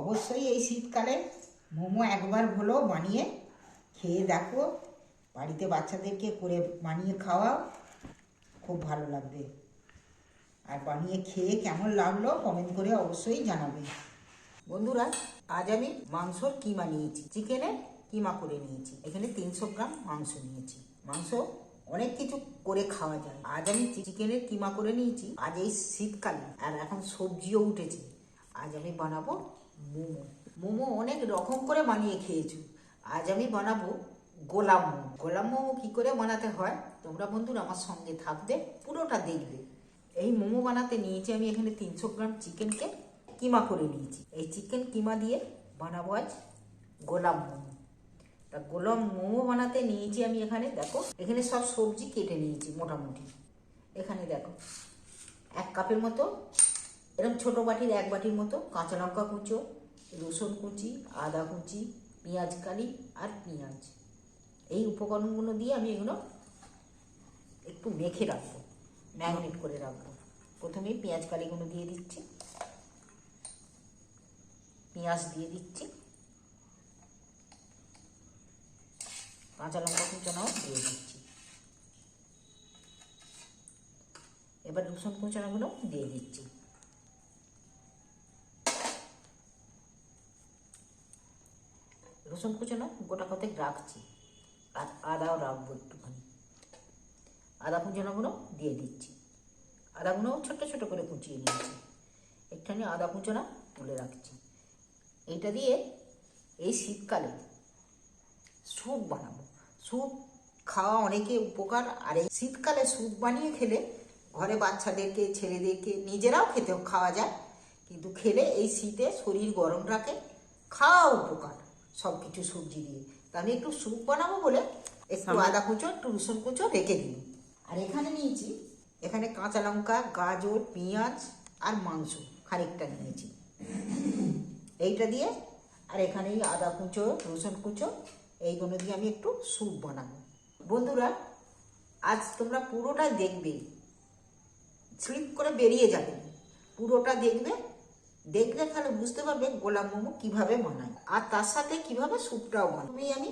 অবশ্যই এই শীতকালে মোমো একবার হলো বানিয়ে খেয়ে দেখো। বাড়িতে বাচ্চাদেরকে করে বানিয়ে খাওয়াও, খুব ভালো লাগবে। আর বানিয়ে খেয়ে কেমন লাগল কমেন্ট করে অবশ্যই জানাবে। বন্ধুরা, আজ আমি মাংসর কিমা নিয়েছি। চিকেনের কিমা করে নিয়েছি। এখানে তিনশো গ্রাম মাংস নিয়েছি। মাংস অনেক কিছু করে খাওয়া যায়। আজ আমি চিকেনের কিমা করে নিয়েছি। আজ এই শীতকালে। আর এখন সবজিও উঠেছে। আজ আমি বানাবো মোমো। মোমো অনেক রকম করে বানিয়ে খেয়েছো। আজ আমি বানাবো গোলাপ মোমো। গোলাপ মোমো কী করে বানাতে হয়? তোমরা বন্ধুরা আমার সঙ্গে থাকবে, পুরোটা দেখবে। এই মোমো বানাতে নিয়েছি আমি এখানে তিনশো গ্রাম চিকেনকে কিমা করে নিয়েছি। এই চিকেন কিমা দিয়ে বানাবো আজ গোলাপ মোমো। তা গোলাপ মোমো বানাতে নিয়েছি আমি এখানে, দেখো, এখানে সব সবজি কেটে নিয়েছি মোটামুটি। এখানে দেখো, এক কাপের মতো এরকম ছোট বাটির এক বাটির মতো কাঁচা লঙ্কা কুচো, রসুন কুচি, আদা কুচি, পেঁয়াজ কালি আর পেঁয়াজ। এই উপকরণগুলো দিয়ে আমি এগুলো একটু মেখে রাখব, ম্যাগনেট করে রাখব। প্রথমেই পেঁয়াজ কালিগুলো দিয়ে দিচ্ছি। পেঁয়াজ দিয়ে দিচ্ছি। কাঁচা লঙ্কা কুচানাও দিয়ে দিচ্ছি। এবার রসুন কুচানাগুলো দিয়ে দিচ্ছি। রসুন কুচানো গোটা কতেক রাখছি। আর আদাও রাখব একটুখানি। আদা কুচানোগুলো দিয়ে দিচ্ছি। আদাগুলো ছোট ছোট করে কুচিয়ে নিয়েছি। একটুখানি আদা কুচনা তুলে রাখছি। এইটা দিয়ে এই শীতকালে স্যুপ বানাবো। স্যুপ খাওয়া অনেকে উপকার। আর এই শীতকালে স্যুপ বানিয়ে খেলে ঘরে বাচ্চাদেরকে, ছেলেদেরকে নিজেরাও খেতে খাওয়া যায়। কিন্তু খেলে এই শীতে শরীর গরম রাখে, খাওয়া উপকার। সব কিছু সবজি দিয়ে। তা আমি একটু স্যুপ বানাবো বলে একটু আদা কুচো একটু রসুন কুচো রেখে দিই। আর এখানে নিয়েছি এখানে কাঁচা লঙ্কা গাজর পেঁয়াজ আর মাংস খানিকটা নিয়েছি। এইটা দিয়ে আর এখানেই আদা কুচো রসুন কুচো এইগুলো দিয়ে আমি একটু স্যুপ বানাবো। বন্ধুরা আজ তোমরা পুরোটা দেখবে স্লিপ করে বেরিয়ে যাবে। পুরোটা দেখবে দেখলে তাহলে বুঝতে পারবে গোলাপ মোমো কীভাবে বানায়। আর তার সাথে কীভাবে স্যুপটাও বানায়। আমি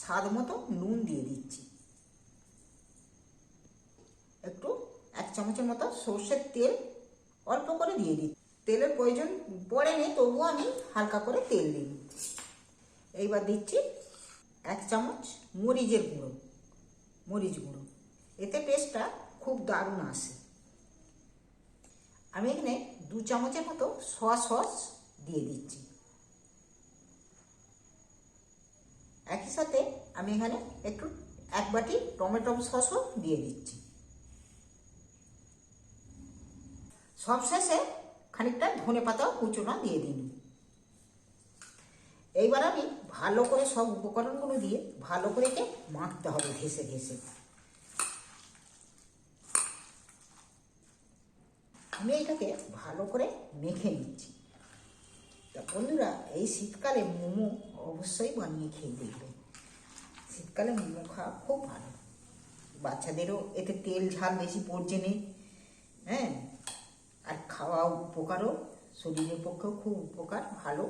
স্বাদ মতো নুন দিয়ে দিচ্ছি। একটু এক চামচের মতো সর্ষের তেল অল্প করে দিয়ে দিই তেলের প্রয়োজন পড়েনি তবুও আমি হালকা করে তেল দিই এইবার দিচ্ছি এক চামচ মরিচের গুঁড়ো, মরিচ গুঁড়ো। এতে টেস্টটা খুব দারুণ আসে। আমি এখানে দু চামচের মতো সয়া সস দিয়ে দিচ্ছি। একই সাথে আমি এখানে একটু এক বাটি টমেটো সসও দিয়ে দিচ্ছি। সবশেষে খানিকটা ধনে পাতাও কুচোনা দিয়ে দিন। এইবার আমি ভালো করে সব উপকরণগুলো দিয়ে ভালো করে একে মাখতে হবে ঘেসে ঘেসে আমি এটাকে ভালো করে মেখে নিচ্ছি। তা বন্ধুরা, এই শীতকালে মোমো অবশ্যই বানিয়ে খেয়ে দেখবে। শীতকালে মোমো খাওয়া খুব ভালো। বাচ্চাদেরও এতে তেল ঝাল বেশি পড়ছে নেই হ্যাঁ? আর খাওয়া উপকারও, শরীরের পক্ষেও খুব উপকার, ভালো।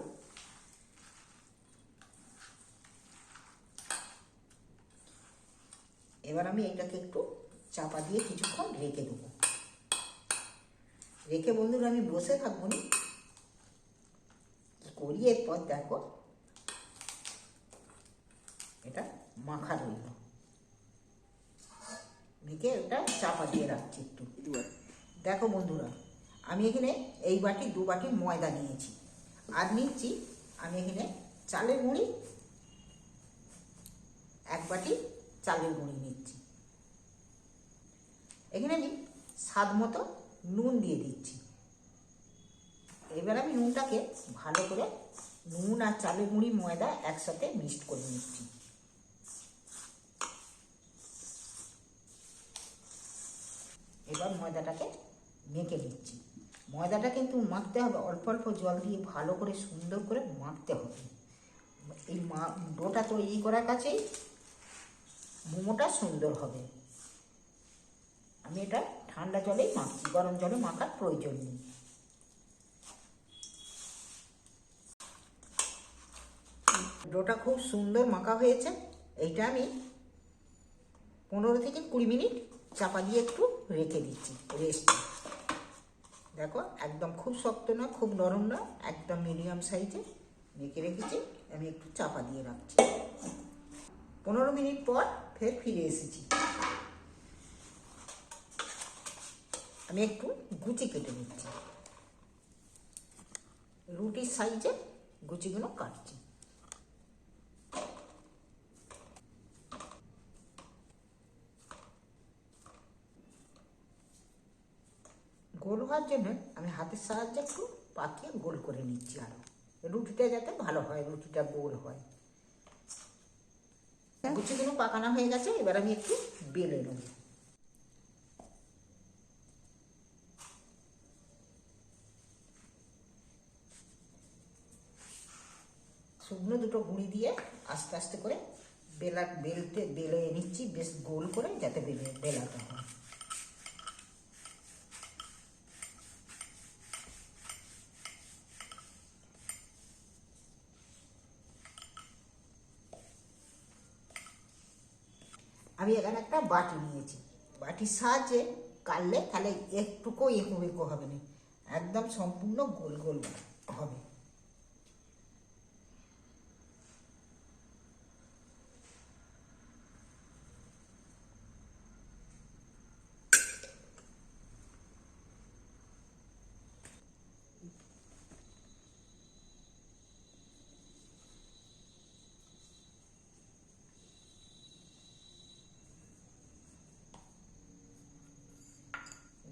এবার আমি এটাকে একটু চাপা দিয়ে কিছুক্ষণ রেখে দেবো। রেখে বন্ধুরা আমি বসে থাকব নি। করি এরপর দেখো। এটা মাখা রইল। মেখে ওটা চাপা দিয়ে রাখছি একটু। দেখো বন্ধুরা আমি এখানে এই বাটি দু বাটি ময়দা নিয়েছি। আর নিচ্ছি আমি এখানে চালের গুঁড়ি। এক বাটি চালের গুঁড়ি নিচ্ছি। এখানে আমি স্বাদ মতো নুন দিয়ে দিচ্ছি। এবার আমি নুনটাকে ভালো করে নুন আর চালের গুঁড়ি, ময়দা একসাথে মিক্সড করে নিচ্ছি। এবার ময়দাটাকে মেখে নিচ্ছি। ময়দাটা কিন্তু মাখতে হবে, অল্প অল্প জল দিয়ে ভালো করে সুন্দর করে মাখতে হবে। এই মা, ডোটা তৈরি করার কাছেই, মোমোটা সুন্দর হবে। আমি এটা ঠান্ডা জলেই মাখছি, গরম জলে মাখার প্রয়োজন নেই। ডোটা খুব সুন্দর মাখা হয়েছে, এইটা আমি পনেরো থেকে কুড়ি মিনিট চাপা দিয়ে একটু রেখে দিচ্ছি রেস্ট দেখো, একদম খুব শক্ত না, খুব নরম না, একদম মিডিয়াম সাইজে মেখে রেখেছি, আমি একটু চাপা দিয়ে রাখছি। পনেরো মিনিট পর ফের ফিরে এসেছি। আমি একটু গুচি কেটে নিচ্ছি। রুটির সাইজে গুচিগুলো কাটছি। গোল হওয়ার জন্য আমি হাতের সাহায্যে একটু পাকিয়ে গোল করে নিচ্ছি আরও। রুটিটা যাতে ভালো হয়, রুটিটা গোল হয়। গুচিগুলো পাকানো হয়ে গেছে, এবার আমি একটু বেলে নেব। শুকনো দুটো গুঁড়ি দিয়ে আস্তে আস্তে করে বেলা বেলতে, বেলে নিচ্ছি, বেশ গোল করে যাতে বেলে, বেলাতে হয়। আমি এখানে একটা বাটি নিয়েছি। বাটির সাহায্যে কাটলে তাহলে একটুকু এঁকো বেঁকো হবে না। একদম সম্পূর্ণ গোল গোল হবে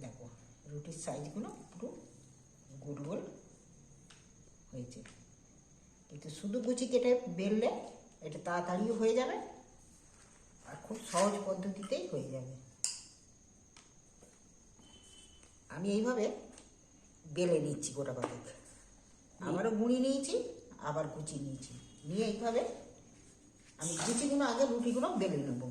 দেখো রুটির সাইজগুলো পুরো গোল গোল হয়েছে। কিন্তু শুধু কুচি কেটে বেললে এটা তাড়াতাড়িও হয়ে যাবে আর খুব সহজ পদ্ধতিতেই হয়ে যাবে। আমি এইভাবে বেলে নিচ্ছি গোটা কতক আবারও গুঁড়ি নিয়েছি, আবার কুচি নিয়েছি। নিয়ে এইভাবে আমি কুচিগুলো আগে রুটিগুলো বেলে নেব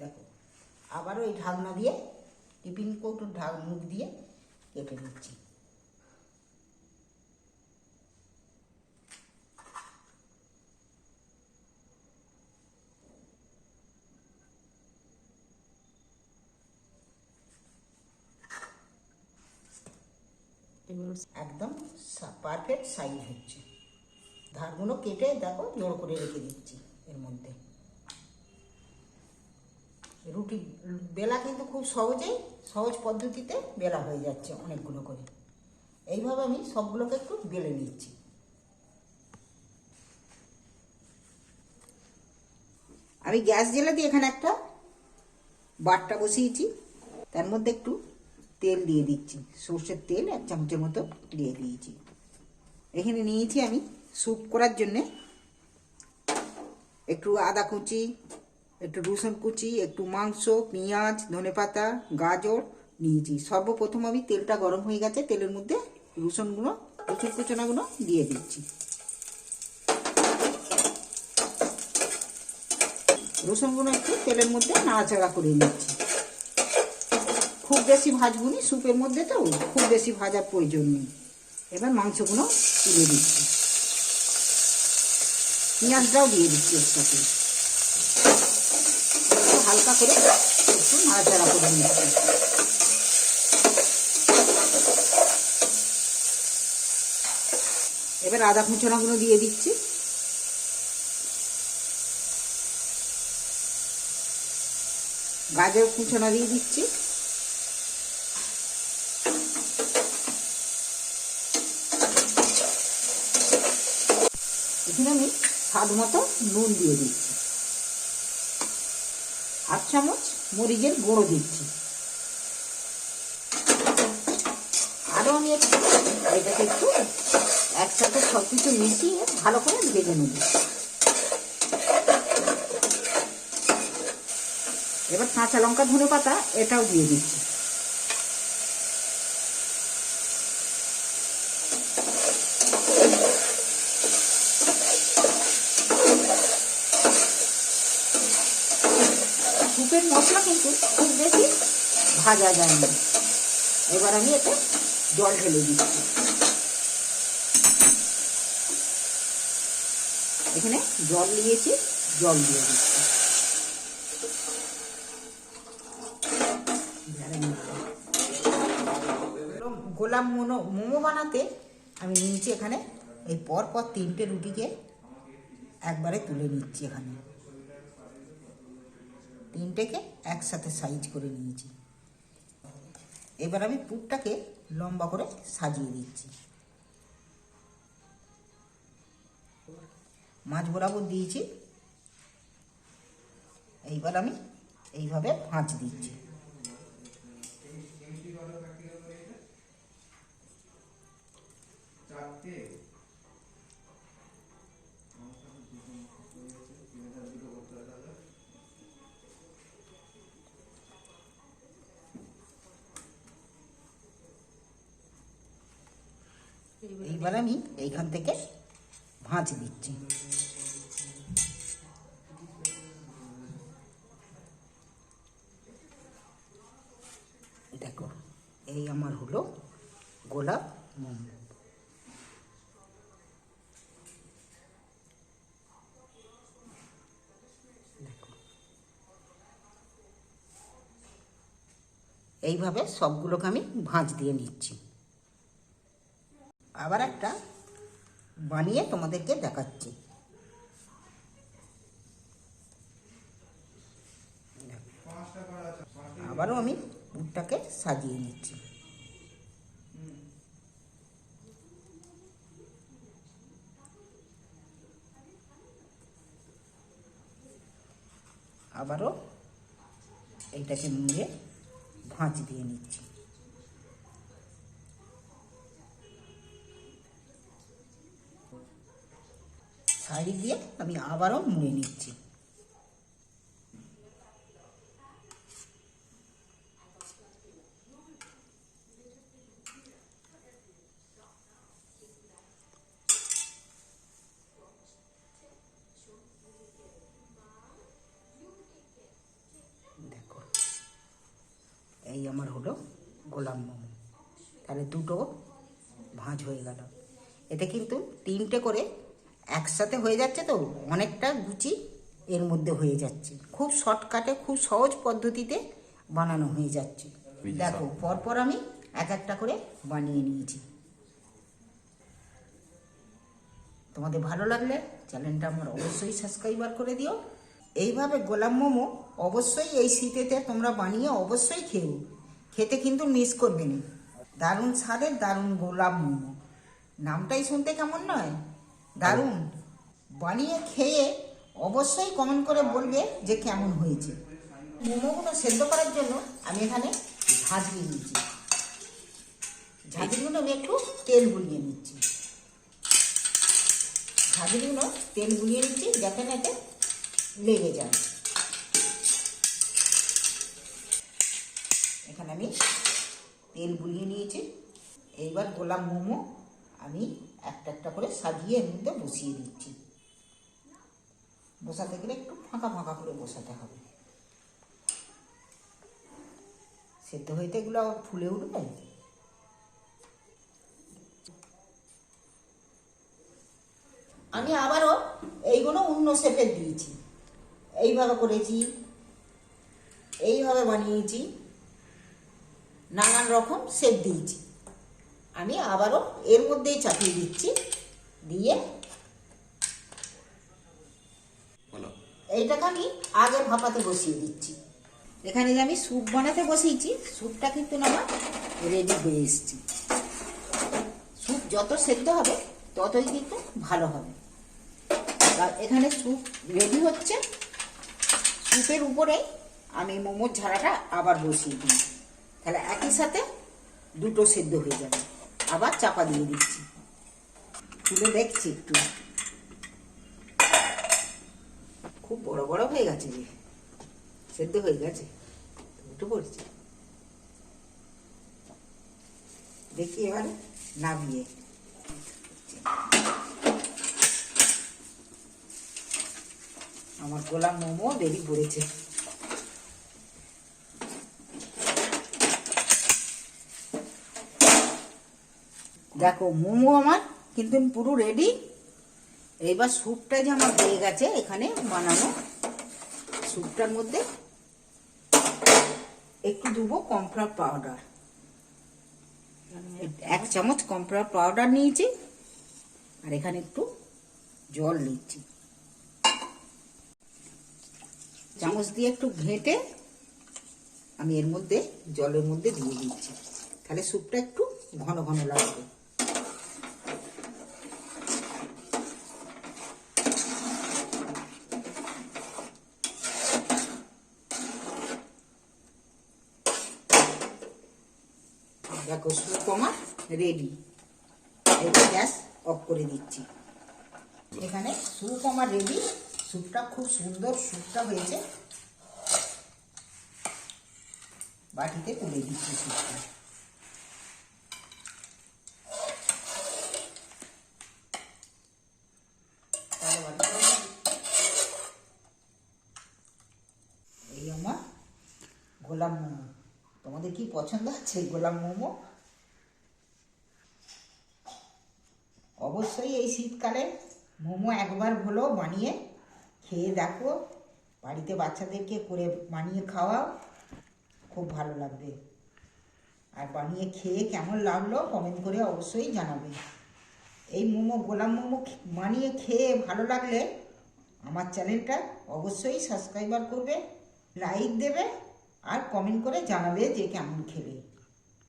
দেখো আবারও এই ঢাকনা দিয়ে, টিফিন কৌটোর ঢাক, মুখ দিয়ে কেটে নিচ্ছি। একদম পারফেক্ট সাইজ হচ্ছে। ধারগুলো কেটে দেখো জোর করে রেখে দিচ্ছি এর মধ্যে। রুটি, বেলা কিন্তু খুব সহজেই, সহজ পদ্ধতিতে বেলা হয়ে যাচ্ছে অনেকগুলো করে। এইভাবে আমি সবগুলোকে একটু বেলে নিচ্ছি। আমি গ্যাস জেলে দিয়ে এখানে একটা বাটটা বসিয়েছি। তার মধ্যে একটু তেল দিয়ে দিচ্ছি। সর্ষের তেল এক চামচের মতো দিয়ে দিয়েছি। এখানে নিয়েছি আমি স্যুপ করার জন্যে একটু আদা কুচি একটু রসুন কুচি, একটু মাংস, পেঁয়াজ ধনেপাতা গাজর, নিয়েছি। সর্বপ্রথম আমি তেলটা গরম হয়ে গেছে, তেলের মধ্যে রসুনগুলো, রসুন কুচনাগুলো দিয়ে দিচ্ছি। রসুনগুলো একটু তেলের মধ্যে নাড়াচাড়া করে নিচ্ছি। খুব বেশি ভাজবুনি স্যুপের মধ্যে তো, খুব বেশি ভাজার প্রয়োজন নেই। এবার মাংসগুলো তুলে দিচ্ছি। পেঁয়াজটাও দিয়ে দিচ্ছি এর সাথে হালকা করে একটু নাড়াচাড়া করে নিচ্ছি এবার আদা কুচনাগুলো দিয়ে দিচ্ছি। গাজর কুচনা দিয়ে দিচ্ছি। এখানে আমি স্বাদ মতো নুন দিয়ে দিচ্ছি। আট চামচ মরিচের গুঁড়ো দিচ্ছি। আরও আমি একটু এটাকে একটু একসাথে সব কিছু মিশিয়ে ভালো করে ভেজে নেব। এবার কাঁচা লঙ্কা ধনে পাতা এটাও দিয়ে দিচ্ছি। স্যুপের মশলা কিন্তু খুব বেশি ভাজা যায় না এবার আমি এতে জল ঢেলে দিচ্ছি। এখানে জল নিয়েছি, জল দিয়ে দিচ্ছি। গোলাপ মোনো, মোমো বানাতে আমি নিয়েছি এখানে এই পর পর তিনটে রুটিকে একবারে তুলে নিচ্ছি এখানে। তিনটেকে একসাথে সাইজ করে নিয়েছি। এবার আমি পুরটাকে লম্বা করে সাজিয়ে দিচ্ছি। মাছ বরাবর দিয়েছি। এইবার আমি এইভাবে ভাঁজ দিচ্ছি। এইবার আমি এইখান থেকে ভাঁজ দিচ্ছি। দেখো, এই আমার হলো গোলাপ মোমো। এইভাবে সবগুলোকে আমি ভাঁজ দিয়ে নিচ্ছি। আবার একটা বানিয়ে তোমাদেরকে দেখাচ্ছি। আবারও আমি পুরটাকে সাজিয়ে নিচ্ছি। আবারও এইটাকে মুড়ে ভাঁজ দিয়ে নিচ্ছি। শাড়ি দিয়ে আমি আবারও মুড়ে নিচ্ছি। এই আমার হলো গোলাম মোমো। তাহলে দুটো ভাঁজ হয়ে গেল। এতে কিন্তু তিনটে করে একসাথে হয়ে যাচ্ছে তো অনেকটা গুচি এর মধ্যে হয়ে যাচ্ছে। খুব শর্টকাটে খুব সহজ পদ্ধতিতে বানানো হয়ে যাচ্ছে। দেখো পরপর আমি এক একটা করে বানিয়ে নিয়েছি। তোমাদের ভালো লাগলে চ্যানেলটা আমার অবশ্যই সাবস্ক্রাইবার করে দিও। এইভাবে গোলাপ মোমো অবশ্যই এই শীতেতে তোমরা বানিয়ে অবশ্যই খেও। খেতে কিন্তু মিস করবে না। দারুণ স্বাদের দারুণ গোলাপ মোমো। নামটাই শুনতে কেমন নয়? দারুণ। বানিয়ে খেয়ে অবশ্যই কমেন্ট করে বলবে যে কেমন হয়েছে। মোমোগুলো সেদ্ধ করার জন্য আমি এখানে ঝাঁঝরি নিয়েছি। ঝাঁঝরিগুলো আমি একটু তেল বুলিয়ে নিচ্ছি। ঝাঁঝরিগুলো তেল বুলিয়ে নিচ্ছি যাতে না লেগে যায়। এখানে আমি তেল বুলিয়ে নিয়েছি। এইবার গোলাপ মোমো আমি একটা একটা করে সাজিয়ে মধ্যে বসিয়ে দিচ্ছি। বসাতে গেলে একটু ফাঁকা ফাঁকা করে বসাতে হবে। সেদ্ধ হইতে এগুলো আবার ফুলে উঠবে? আমি আবারও এইগুলো অন্য শেপের দিয়েছি। এইভাবে করেছি, এইভাবে বানিয়েছি, নানান রকম শেপ দিয়েছি। আমি আবারও এর মধ্যেই চাপিয়ে দিচ্ছি। দিয়ে এইটাকে আমি আগে ভাপাতে বসিয়ে দিচ্ছি। এখানে যে আমি স্যুপ বানাতে বসিয়েছি স্যুপটা কিন্তু না আমার রেডি হয়ে এসছে। স্যুপ যত সেদ্ধ হবে ততই কিন্তু ভালো হবে। আর এখানে স্যুপ রেডি হচ্ছে। স্যুপের উপরে আমি মোমোর ঝাড়াটা আবার বসিয়ে দিই তাহলে একই সাথে দুটো সেদ্ধ হয়ে যাবে। আবার চাপা দিয়ে দিচ্ছি। তুলে দেখছি একটু। খুব বড় বড় হয়ে গেছে যে। সেদ্ধ হয়ে গেছে। একটু পড়ছে দেখি এবারে নামিয়ে। আমার গোলাম মোমো দেরি পড়েছে। দেখো, মোমো আমার, কিন্তু পুরো রেডি এইবার স্যুপটা যে আমার হয়ে গেছে, এখানে বানানো স্যুপটার মধ্যে একটু দেবো কমফ্লাওয়ার পাউডার। এক চামচ কমফ্লাওয়ার পাউডার নিয়েছি, আর এখানে একটু জল নিচ্ছি। চামচ দিয়ে একটু ঘেঁটে আমি এর মধ্যে, জলের মধ্যে দিয়ে দিচ্ছি। তাহলে স্যুপটা একটু ঘন ঘন লাগবে। দেখো স্যুপ আমার রেডি এটা গ্যাস অফ করে দিচ্ছি। এখানে স্যুপ আমার রেডি স্যুপটা খুব সুন্দর স্যুপটা হয়েছে। বাটিতে তুলে দিচ্ছি স্যুপটা তাহলে বাটিতে এই আমার গোলাম মোমো তোমাদের কি পছন্দ? আছে গোলাম মোমো। অবশ্যই এই শীতকালে মোমো একবার হলো বানিয়ে খেয়ে দেখো। বাড়িতে বাচ্চাদেরকে করে বানিয়ে খাওয়াও, খুব ভালো লাগবে। আর বানিয়ে খেয়ে কেমন লাগল কমেন্ট করে অবশ্যই জানাবে। এই মোমো গোলাম মোমো বানিয়ে খেয়ে ভালো লাগলে আমার চ্যানেলটা অবশ্যই সাবস্ক্রাইবার করবে লাইক দেবে আর কমেন্ট করে জানাবে যে কেমন খেলে।